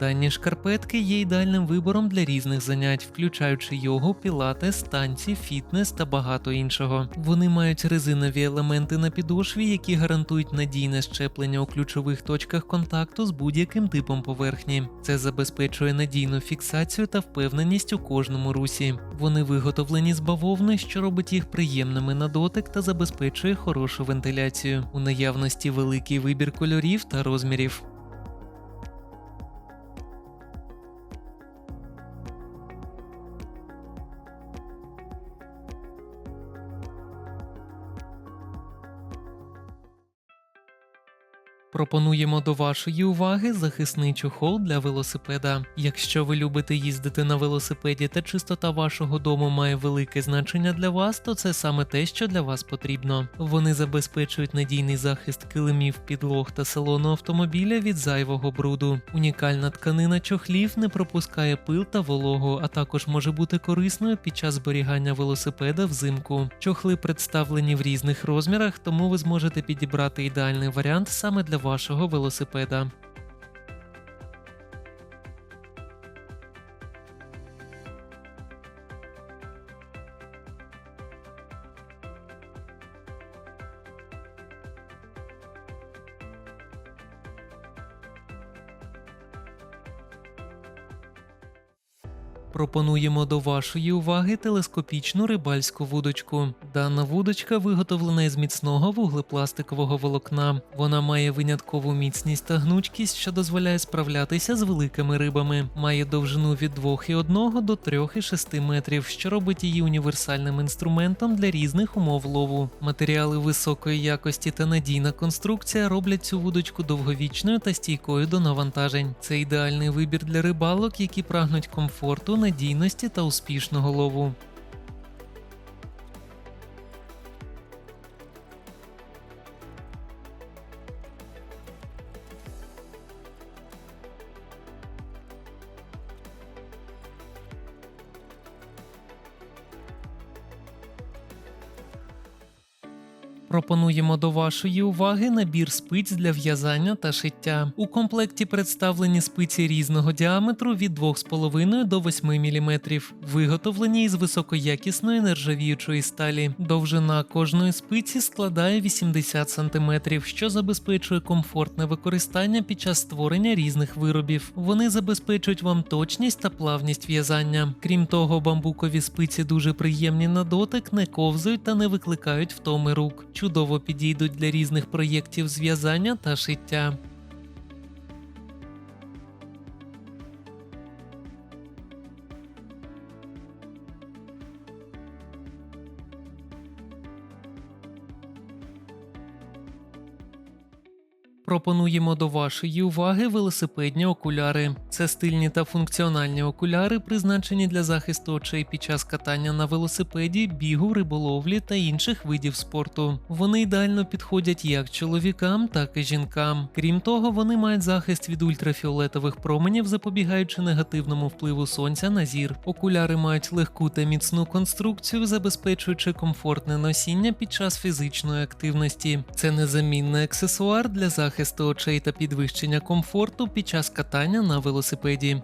Дані шкарпетки є ідеальним вибором для різних занять, включаючи йогу, пілатес, танці, фітнес та багато іншого. Вони мають резинові елементи на підошві, які гарантують надійне щеплення у ключових точках контакту з будь-яким типом поверхні. Це забезпечує надійну фіксацію та впевненість у кожному русі. Вони виготовлені з бавовни, що робить їх приємними на дотик та забезпечує хорошу вентиляцію. У наявності великий вибір кольорів та розмірів. Пропонуємо до вашої уваги захисний чохол для велосипеда. Якщо ви любите їздити на велосипеді та чистота вашого дому має велике значення для вас, то це саме те, що для вас потрібно. Вони забезпечують надійний захист килимів, підлог та салону автомобіля від зайвого бруду. Унікальна тканина чохлів не пропускає пил та вологу, а також може бути корисною під час зберігання велосипеда взимку. Чохли представлені в різних розмірах, тому ви зможете підібрати ідеальний варіант саме для вашого велосипеда. Пропонуємо до вашої уваги телескопічну рибальську вудочку. Дана вудочка виготовлена із міцного вуглепластикового волокна. Вона має виняткову міцність та гнучкість, що дозволяє справлятися з великими рибами. Має довжину від 2,1 до 3,6 метрів, що робить її універсальним інструментом для різних умов лову. Матеріали високої якості та надійна конструкція роблять цю вудочку довговічною та стійкою до навантажень. Це ідеальний вибір для рибалок, які прагнуть комфорту, надійності та успішного лову. Пропонуємо до вашої уваги набір спиць для в'язання та шиття. У комплекті представлені спиці різного діаметру від 2,5 до 8 мм, виготовлені із високоякісної нержавіючої сталі. Довжина кожної спиці складає 80 см, що забезпечує комфортне використання під час створення різних виробів. Вони забезпечують вам точність та плавність в'язання. Крім того, бамбукові спиці дуже приємні на дотик, не ковзають та не викликають втоми рук. Чудово підійдуть для різних проєктів зв'язання та шиття. Пропонуємо до вашої уваги велосипедні окуляри. Це стильні та функціональні окуляри, призначені для захисту очей під час катання на велосипеді, бігу, риболовлі та інших видів спорту. Вони ідеально підходять як чоловікам, так і жінкам. Крім того, вони мають захист від ультрафіолетових променів, запобігаючи негативному впливу сонця на зір. Окуляри мають легку та міцну конструкцію, забезпечуючи комфортне носіння під час фізичної активності. Це незамінний аксесуар для захисту очей та підвищення комфорту під час катання на велосипеді.